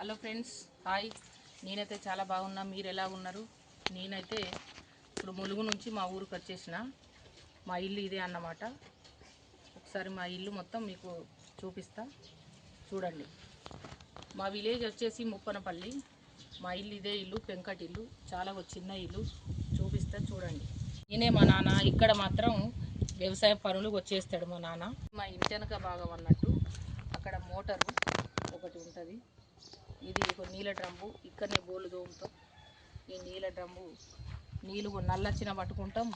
Hello friends hi. నేనైతే చాలా బాగున్నా. మీరు ఎలా ఉన్నారు? నేనైతే ఇప్పుడు ములుగు నుంచి మా ఊరికి వచ్చేసిన. మా ఇల్లు ఇదే అన్నమాట. ఒకసారి మా ఇల్లు మొత్తం మీకు చూపిస్తా. చూడండి. మా విలేజ్ వచ్చేసి ముప్పనపల్లి. మా ఇల్లు ఇదే ఇల్లు పెంకటి ఇల్లు. చాలా చిన్న ఇల్లు. చూపిస్తా చూడండి. నేనే మా నాన్న. ఇక్కడ మాత్రం వ్యవసాయ పనులు వచ్చేస్తాడు మా నాన్న. మా ఇంటి వెనక భాగం అన్నట్టు అక్కడ మోటారు ఒకటి ఉంటుంది. ఇది ఒక నీళ్ళ డ్రమ్ము ఇక్కడనే బోలు తోముతాం. ఈ నీళ్ళ డ్రమ్ము నీళ్ళు నల్లచ్చిన పట్టుకుంటాం.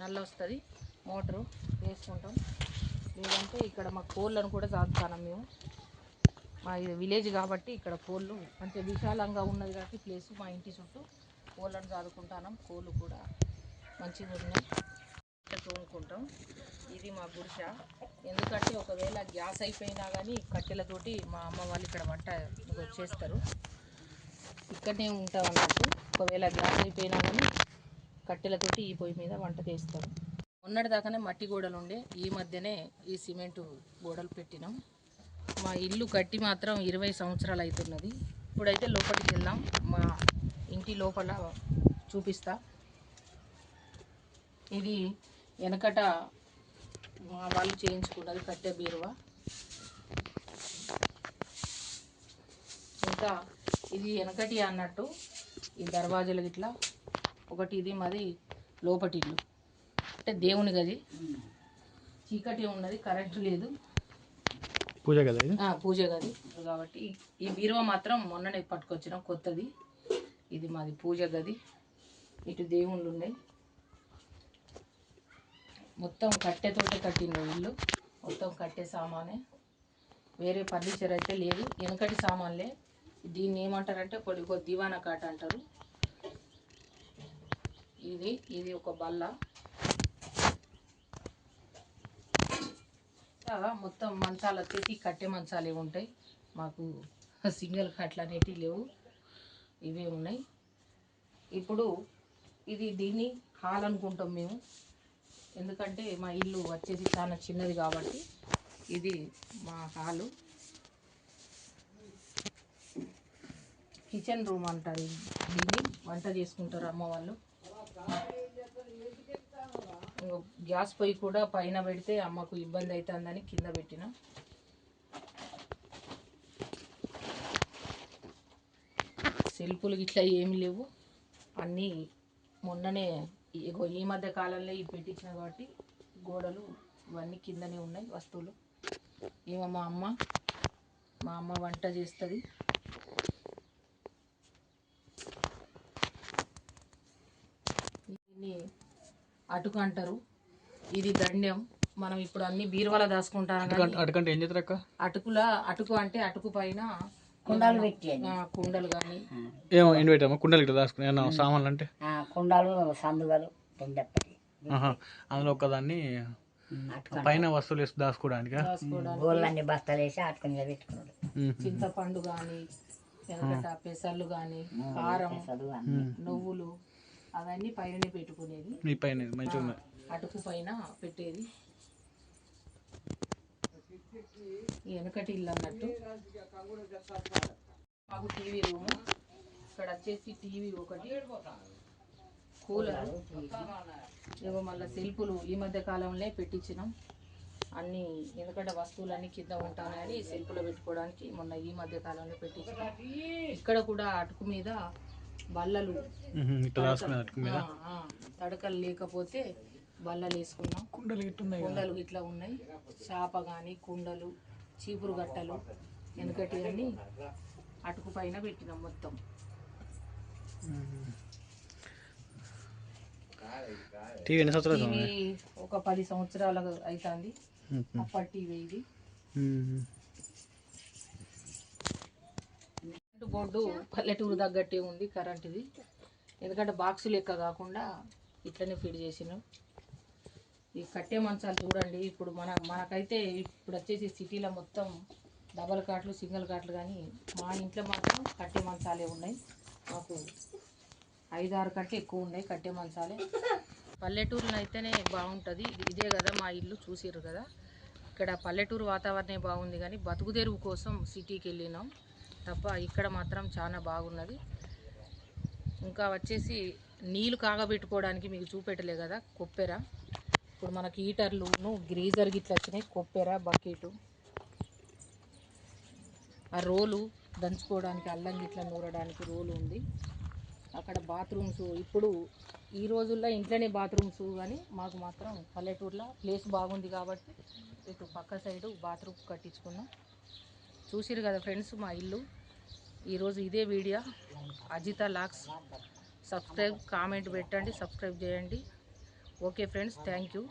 నల్ల వస్తుంది. మోటరు వేసుకుంటాం. లేదంటే ఇక్కడ మా కోళ్ళను కూడా సాగుతాం మేము. మా ఇది విలేజ్ కాబట్టి ఇక్కడ కోళ్ళు అంటే విశాలంగా ఉన్నది కాబట్టి ప్లేస్ మా ఇంటి చుట్టూ కోళ్ళను సాదుకుంటాం కోళ్ళు కూడా మంచిగా ఉన్నాయి. తోముకుంటాం. ఇది మా గుడిస. ఎందుకంటే ఒకవేళ గ్యాస్ అయిపోయినా కానీ కట్టెలతోటి మా అమ్మ వాళ్ళు ఇక్కడ వంట వచ్చేస్తారు ఇక్కడనే ఉంటాం అన్నట్టు. ఒకవేళ గ్యాస్ అయిపోయినా కానీ కట్టెలతోటి ఈ పొయ్యి మీద వంట చేస్తారు. మొన్నటిదాకానే మట్టి గోడలు ఉండే. ఈ మధ్యనే ఈ సిమెంటు గోడలు పెట్టినాం. మా ఇల్లు కట్టి మాత్రం ఇరవై సంవత్సరాలు అవుతున్నది ఇప్పుడైతే లోపలికి వెళ్దాం. మా ఇంటి లోపల చూపిస్తా. ఇది వెనకట వాళ్ళు చేయించుకున్నది కట్టె బీరువా. ఇంకా ఇది వెనకటి అన్నట్టు ఈ దర్వాజాలు ఇట్లా ఒకటి ఇది మాది లోపటి ఇల్లు. అంటే దేవుని గది. చీకటి ఉన్నది కరెంటు లేదు. పూజ ఆ, పూజ గది. కాబట్టి ఈ బీరువా మాత్రం మొన్ననే పట్టుకొచ్చినాం కొత్తది. ఇది మాది పూజ గది. ఇటు దేవుళ్ళు ఉన్నాయి. మొత్తం కట్టెతోటే కట్టిన ఇల్లు. మొత్తం కట్టే సామానే. వేరే ఫర్నిచర్ అయితే లేదు. వెనకటి సామాన్లే. దీన్ని ఏమంటారంటే కొద్ది కొద్ది దివానా కాట అంటారు. ఇది ఇది ఒక బల్ల. మొత్తం మంచాలు వచ్చేసి కట్టె మంచాలే ఉంటాయి. మాకు సింగిల్ కట్లు అనేటివి లేవు. ఇవే ఉన్నాయి. ఇప్పుడు ఇది దీన్ని హాల్ అనుకుంటాం మేము. ఎందుకంటే మా ఇల్లు వచ్చేసి చాలా చిన్నది కాబట్టి ఇది మా హాలు. కిచెన్ రూమ్ అంటారు దీన్ని వంట చేసుకుంటారు అమ్మ వాళ్ళు. గ్యాస్ పొయ్యి కూడా పైన పెడితే అమ్మకు ఇబ్బంది అవుతుందని కింద పెట్టిన. సెల్ఫులు ఇట్లా ఏమి లేవు. అన్నీ మొన్ననే ఇగో ఈ మధ్య కాలంలో ఇవి పెట్టించిన కాబట్టి గోడలు ఇవన్నీ కిందనే ఉన్నాయి వస్తువులు. ఏమో మా అమ్మ మా అమ్మ వంట చేస్తుంది. దీన్ని అటుక అంటారు. ఇది దండం మనం ఇప్పుడు అన్ని బీరువాల దాచుకుంటాం అటుకంటే ఏం చేస్తారు అటుకుల అటుకు అంటే అటుకు పైన కుండలు పెట్టి కుండలు కానీ ఏమో ఎండు పెట్టామా కుండలు ఇట్లా దాచుకుని ఏమన్నా సామాన్లు అంటే ఆ, కుండాలు సందుగలు పెండప్పటి. ఆహా అందులో ఒకదాన్ని పైన వస్తువులు వేసి దాచుకోవడానికి గోళ్ళన్ని బస్తాలు వేసి అటుకుని పెట్టుకున్నాడు. చింతపండు కానీ పెసర్లు కానీ కారం నువ్వులు అవన్నీ పైననే పెట్టుకునేది. మీ పైన మంచిగా అటుకు పైన పెట్టేది. వెనకటి ఇల్లు అన్నట్టు. మాకు టీవీ రూము. ఇక్కడ వచ్చేసి టీవీ ఒకటి. కూలర్. ఇగో మళ్ళీ సెల్ఫులు ఈ మధ్య కాలంలో పెట్టించినాం. అన్ని ఎందుకంటే వస్తువులన్నీ కింద ఉంటాయని సెల్ఫ్లో పెట్టుకోవడానికి మొన్న ఈ మధ్య కాలంలో పెట్టించినాం. ఇక్కడ కూడా అటుకు మీద బల్లలు. తడకలు లేకపోతే బల్లలు వేసుకున్నాం. కుండలు ఇట్లా ఉన్నాయి కదా. కుండలు ఇట్లా ఉన్నాయి. చేప కానీ కుండలు చీపురు గట్టలు వెనకటి అన్ని అటుకు పైన పెట్టినాం మొత్తం. టీవీ ఎన్ని సంవత్సరాలు టీవీ ఒక పది సంవత్సరాలు అవుతుంది అప్పటి టీవీ ఇది. బోర్డు పల్లెటూరు తగ్గట్టే ఉంది కరెంటుది. ఎందుకంటే బాక్స్ లెక్క కాకుండా ఇట్లనే ఫిట్ చేసినాం ఈ కట్టె మంచాలు చూడండి. ఇప్పుడు మన మనకైతే ఇప్పుడు వచ్చేసి సిటీలో మొత్తం డబల్ కాట్లు సింగిల్ కాట్లు కానీ మా ఇంట్లో మాత్రం కట్టె మంచాలే ఉన్నాయి. మాకు ఐదు ఆరు కంటే ఎక్కువ ఉన్నాయి కట్టె మంచాలే. పల్లెటూరులో అయితేనే బాగుంటుంది. ఇదే కదా మా ఇల్లు చూసారు కదా. ఇక్కడ పల్లెటూరు వాతావరణమే బాగుంది కానీ బతుకుదెరువు కోసం సిటీకి వెళ్ళినాం. తప్ప ఇక్కడ మాత్రం చాలా బాగున్నది. ఇంకా వచ్చేసి నీళ్ళు కాగబెట్టుకోవడానికి మీకు చూపెట్టలే కదా కొప్పెర. ఇప్పుడు మనకి హీటర్లు గ్రీజర్ గిట్ల వచ్చినాయి కొప్పెర బకెట్. ఆ రోలు దంచుకోవడానికి అల్లం గిట్ల నూరడానికి రోలు ఉంది. అక్కడ బాత్రూమ్స్ ఇప్పుడు ఈ రోజుల్లో ఇంట్లోనే బాత్రూమ్స్ కానీ మాకు మాత్రం పల్లెటూరులో ప్లేస్ బాగుంది కాబట్టి ఇటు పక్క సైడు బాత్రూమ్ కట్టించుకున్నాం. చూసిరు కదా ఫ్రెండ్స్ మా ఇల్లు. ఈరోజు ఇదే వీడియో. అజిత లాక్స్. సబ్స్క్రైబ్ కామెంట్ పెట్టండి సబ్స్క్రైబ్ చేయండి. Okay friends thank you.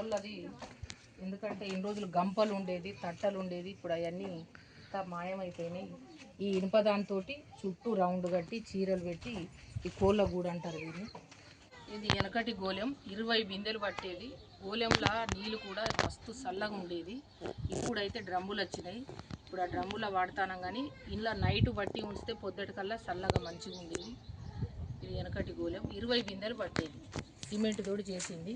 ఇక్కడ కోళ్ళది ఎందుకంటే ఇన్ని రోజులు గంపలు ఉండేది తట్టలు ఉండేది. ఇప్పుడు అవన్నీ మాయమైపోయినాయి. ఈ ఇనుప దాంతో చుట్టూ రౌండ్ కట్టి చీరలు పెట్టి ఈ కోళ్ళ గూడు అంటారు దీన్ని. ఇది వెనకటి గోలెం ఇరవై బిందెలు పట్టేది. గోలెంలా నీళ్ళు కూడా మస్తు చల్లగా ఉండేది. ఇప్పుడైతే డ్రమ్ములు వచ్చినాయి. ఇప్పుడు ఆ డ్రమ్ములో వాడతానం కానీ ఇంట్లో నైట్ బట్టి ఉంచితే పొద్దుటికల్లా చల్లగా మంచిగా ఉండేది ఇది వెనకటి గోలెం ఇరవై బిందెలు పట్టేది. సిమెంట్ తోడు చేసింది.